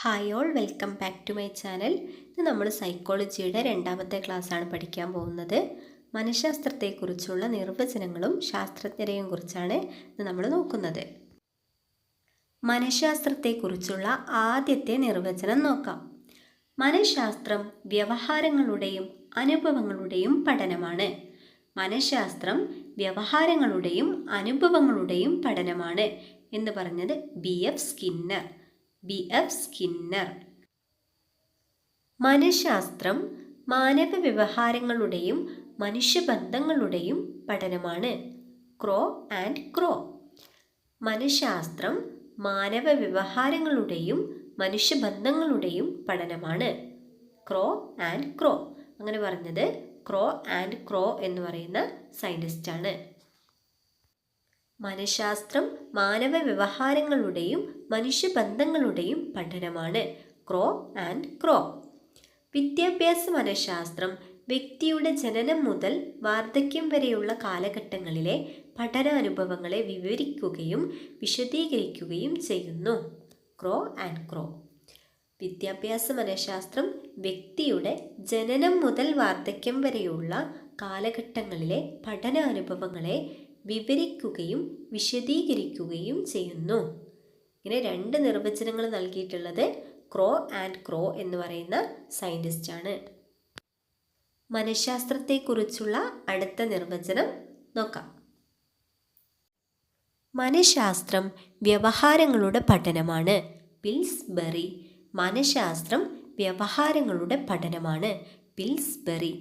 Hi all welcome back to my channel ഇത് നമ്മൾ സൈക്കോളജിയുടെ രണ്ടാമത്തെ ക്ലാസ്സാണ് പഠിക്കാൻ പോകുന്നത്. മനഃശാസ്ത്രത്തെക്കുറിച്ചുള്ള നിർവചനങ്ങളും ശാസ്ത്രജ്ഞരെയും കുറിച്ചാണ് ഇത് നമ്മൾ നോക്കുന്നത്. മനഃശാസ്ത്രത്തെക്കുറിച്ചുള്ള ആദ്യത്തെ നിർവചനം നോക്കാം. മനഃശാസ്ത്രം വ്യവഹാരങ്ങളുടെയും അനുഭവങ്ങളുടെയും പഠനമാണ്. മനഃശാസ്ത്രം വ്യവഹാരങ്ങളുടെയും അനുഭവങ്ങളുടെയും പഠനമാണ് എന്ന് പറഞ്ഞത് B. F. Skinner. B F Skinner. മനഃശാസ്ത്രം മാനവ വ്യവഹാരങ്ങളുടെയും മനുഷ്യബന്ധങ്ങളുടെയും പഠനമാണ്. Crow and Crow. മനഃശാസ്ത്രം മാനവ വ്യവഹാരങ്ങളുടെയും മനുഷ്യബന്ധങ്ങളുടെയും പഠനമാണ്. Crow and Crow. അങ്ങനെ പറഞ്ഞത് ക്രോ ആൻഡ് ക്രോ എന്ന് പറയുന്ന സയന്റിസ്റ്റാണ് മനഃശാസ്ത്രം മാനവ വ്യവഹാരങ്ങളുടെയും മനുഷ്യബന്ധങ്ങളുടെയും പഠനമാണ്. Crow and Crow. വിദ്യാഭ്യാസ മനഃശാസ്ത്രം വ്യക്തിയുടെ ജനനം മുതൽ വാർദ്ധക്യം വരെയുള്ള കാലഘട്ടങ്ങളിലെ പഠന അനുഭവങ്ങളെ വിവരിക്കുകയും വിശദീകരിക്കുകയും ചെയ്യുന്നു. Crow and Crow. വിദ്യാഭ്യാസ മനഃശാസ്ത്രം വ്യക്തിയുടെ ജനനം മുതൽ വാർദ്ധക്യം വരെയുള്ള കാലഘട്ടങ്ങളിലെ പഠനാനുഭവങ്ങളെ വിവരിക്കുകയും വിശദീകരിക്കുകയും ചെയ്യുന്നു. ഇങ്ങനെ രണ്ട് നിർവചനങ്ങൾ നൽകിയിട്ടുള്ളത് ക്രോ ആൻഡ് ക്രോ എന്ന് പറയുന്ന സയന്റിസ്റ്റാണ് മനഃശാസ്ത്രത്തെക്കുറിച്ചുള്ള അടുത്ത നിർവചനം നോക്കാം. മനഃശാസ്ത്രം വ്യവഹാരങ്ങളുടെ പഠനമാണ്. പിൽസ്ബറി മനഃശാസ്ത്രം വ്യവഹാരങ്ങളുടെ പഠനമാണ്. പിൽസ്ബറി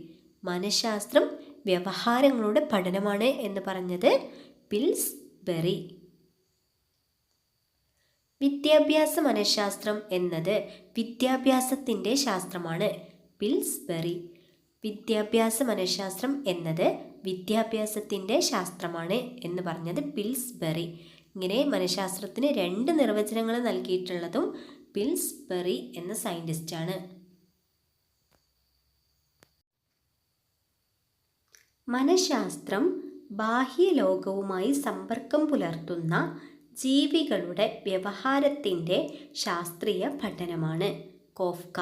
മനഃശാസ്ത്രം വ്യവഹാരങ്ങളുടെ പഠനമാണ് എന്ന് പറഞ്ഞത് പിൽസ് ബെറി വിദ്യാഭ്യാസ മനഃശാസ്ത്രം എന്നത് വിദ്യാഭ്യാസത്തിന്റെ ശാസ്ത്രമാണ്. പിൽസ് ബെറി വിദ്യാഭ്യാസ മനഃശാസ്ത്രം എന്നത് വിദ്യാഭ്യാസത്തിന്റെ ശാസ്ത്രമാണ് എന്ന് പറഞ്ഞത് പിൽസ് ബെറി ഇങ്ങനെ മനഃശാസ്ത്രത്തിന് രണ്ട് നിർവചനങ്ങൾ നൽകിയിട്ടുള്ളതും പിൽസ് ബെറി എന്ന സയന്റിസ്റ്റാണ് മനഃശാസ്ത്രം ബാഹ്യലോകവുമായി സമ്പർക്കം പുലർത്തുന്ന ജീവികളുടെ വ്യവഹാരത്തിന്റെ ശാസ്ത്രീയ പഠനമാണ്. കോഫ്ക.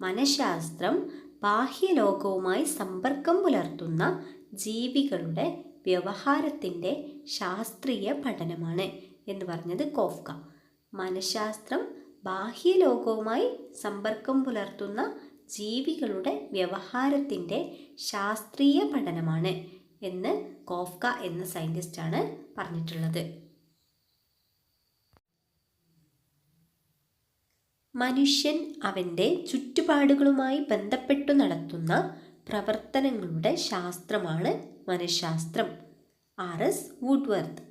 മനഃശാസ്ത്രം ബാഹ്യലോകവുമായി സമ്പർക്കം പുലർത്തുന്ന ജീവികളുടെ വ്യവഹാരത്തിന്റെ ശാസ്ത്രീയ പഠനമാണ് എന്ന് പറഞ്ഞത് കോഫ്ക. മനഃശാസ്ത്രം ബാഹ്യലോകവുമായി സമ്പർക്കം പുലർത്തുന്ന ജീവികളുടെ വ്യവഹാരത്തിന്റെ ശാസ്ത്രീയ പഠനമാണ് എന്ന് കോഫ്ക എന്ന സയന്റിസ്റ്റാണ് പറഞ്ഞിട്ടുള്ളത്. മനുഷ്യൻ അവന്റെ ചുറ്റുപാടുകളുമായി ബന്ധപ്പെട്ടു നടത്തുന്ന പ്രവർത്തനങ്ങളുടെ ശാസ്ത്രമാണ് മനഃശാസ്ത്രം. ആർ. എസ്. വുഡ്വർത്ത്.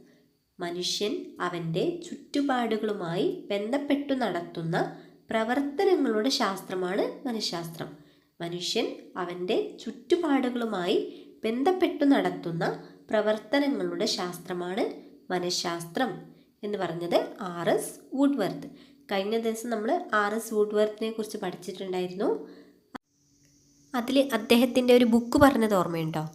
മനുഷ്യൻ അവന്റെ ചുറ്റുപാടുകളുമായി ബന്ധപ്പെട്ടു നടത്തുന്ന പ്രവർത്തനങ്ങളുടെ ശാസ്ത്രമാണ് മനഃശാസ്ത്രം. മനുഷ്യൻ അവന്റെ ചുറ്റുപാടുകളുമായി ബന്ധപ്പെട്ടു നടത്തുന്ന പ്രവർത്തനങ്ങളുടെ ശാസ്ത്രമാണ് മനഃശാസ്ത്രം എന്ന് പറഞ്ഞത് ആർ എസ് വുഡ്വർത്ത്. കഴിഞ്ഞ ദിവസം നമ്മൾ ആർ എസ് വുഡ്വർത്തിനെ കുറിച്ച് പഠിച്ചിട്ടുണ്ടായിരുന്നു. അതിൽ അദ്ദേഹത്തിന്റെ ഒരു ബുക്ക് പറഞ്ഞത് ഓർമ്മയുണ്ടോ?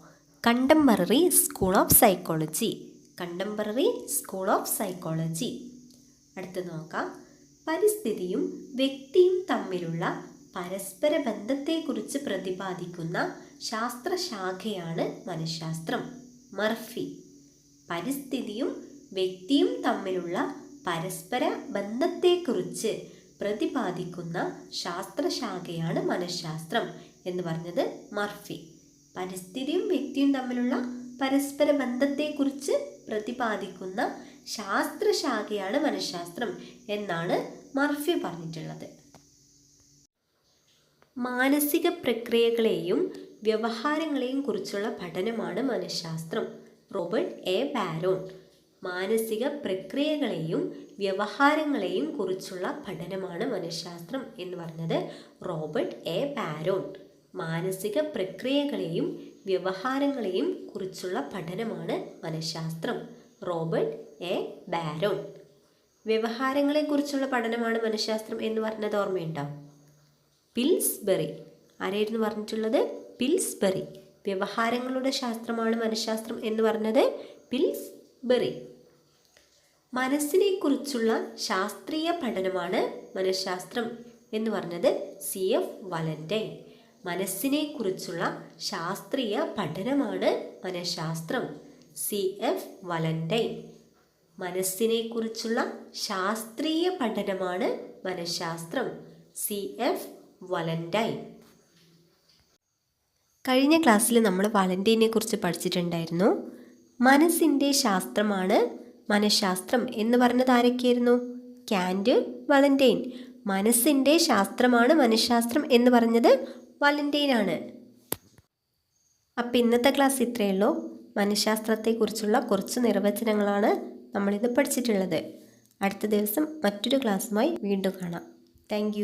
Contemporary school of psychology. Contemporary school of psychology. അടുത്ത് നോക്കാം. പരിസ്ഥിതിയും വ്യക്തിയും തമ്മിലുള്ള പരസ്പര ബന്ധത്തെക്കുറിച്ച് പ്രതിപാദിക്കുന്ന ശാസ്ത്രശാഖയാണ് മനഃശാസ്ത്രം. മർഫി. പരിസ്ഥിതിയും വ്യക്തിയും തമ്മിലുള്ള പരസ്പര ബന്ധത്തെക്കുറിച്ച് പ്രതിപാദിക്കുന്ന ശാസ്ത്രശാഖയാണ് മനഃശാസ്ത്രം എന്ന് പറഞ്ഞത് മർഫി. പരിസ്ഥിതിയും വ്യക്തിയും തമ്മിലുള്ള പരസ്പര ബന്ധത്തെക്കുറിച്ച് പ്രതിപാദിക്കുന്ന ശാസ്ത്രശാഖയാണ് മനഃശാസ്ത്രം എന്നാണ് മർഫി പറഞ്ഞിട്ടുള്ളത്. മാനസിക പ്രക്രിയകളെയും വ്യവഹാരങ്ങളെയും കുറിച്ചുള്ള പഠനമാണ് മനഃശാസ്ത്രം. Robert A. ബാരോൺ. മാനസിക പ്രക്രിയകളെയും വ്യവഹാരങ്ങളെയും കുറിച്ചുള്ള പഠനമാണ് മനഃശാസ്ത്രം എന്ന് പറഞ്ഞത് റോബർട്ട് എ. ബാരോൺ. മാനസിക പ്രക്രിയകളെയും വ്യവഹാരങ്ങളെയും കുറിച്ചുള്ള പഠനമാണ് മനഃശാസ്ത്രം. Robert A. ബാരോൺ. വ്യവഹാരങ്ങളെക്കുറിച്ചുള്ള പഠനമാണ് മനഃശാസ്ത്രം എന്ന് പറഞ്ഞത് ഓർമ്മയുണ്ടോ? പിൽസ്ബെറി. ആരായിരുന്നു പറഞ്ഞിട്ടുള്ളത്? പിൽസ്ബെറി. വ്യവഹാരങ്ങളുടെ ശാസ്ത്രമാണ് മനഃശാസ്ത്രം എന്ന് പറഞ്ഞത് പിൽസ്ബെറി. മനസ്സിനെക്കുറിച്ചുള്ള ശാസ്ത്രീയ പഠനമാണ് മനഃശാസ്ത്രം എന്ന് പറഞ്ഞത് സി. എഫ്. വലന്റൈൻ മനസ്സിനെക്കുറിച്ചുള്ള ശാസ്ത്രീയ പഠനമാണ് മനഃശാസ്ത്രം. സി. എഫ്. വലന്റൈൻ മനസ്സിനെക്കുറിച്ചുള്ള ശാസ്ത്രീയ പഠനമാണ് മനഃശാസ്ത്രം. സി. എഫ്. വലന്റൈൻ കഴിഞ്ഞ ക്ലാസ്സിൽ നമ്മൾ വാലന്റൈനെ കുറിച്ച് പഠിച്ചിട്ടുണ്ടായിരുന്നു. മനസ്സിന്റെ ശാസ്ത്രമാണ് മനഃശാസ്ത്രം എന്ന് പറഞ്ഞത് ആരൊക്കെയായിരുന്നു? ക്യാൻഡ് വാലന്റൈൻ മനസ്സിന്റെ ശാസ്ത്രമാണ് മനഃശാസ്ത്രം എന്ന് പറഞ്ഞത് വാലന്റൈൻ ആണ് അപ്പം ഇന്നത്തെ ക്ലാസ് ഇത്രയേ ഉള്ളൂ. മനഃശാസ്ത്രത്തെക്കുറിച്ചുള്ള കുറച്ച് നിർവചനങ്ങളാണ് നമ്മളിന്ന് പഠിച്ചിട്ടുള്ളത്. അടുത്ത ദിവസം മറ്റൊരു ക്ലാസ്സുമായി വീണ്ടും കാണാം. താങ്ക്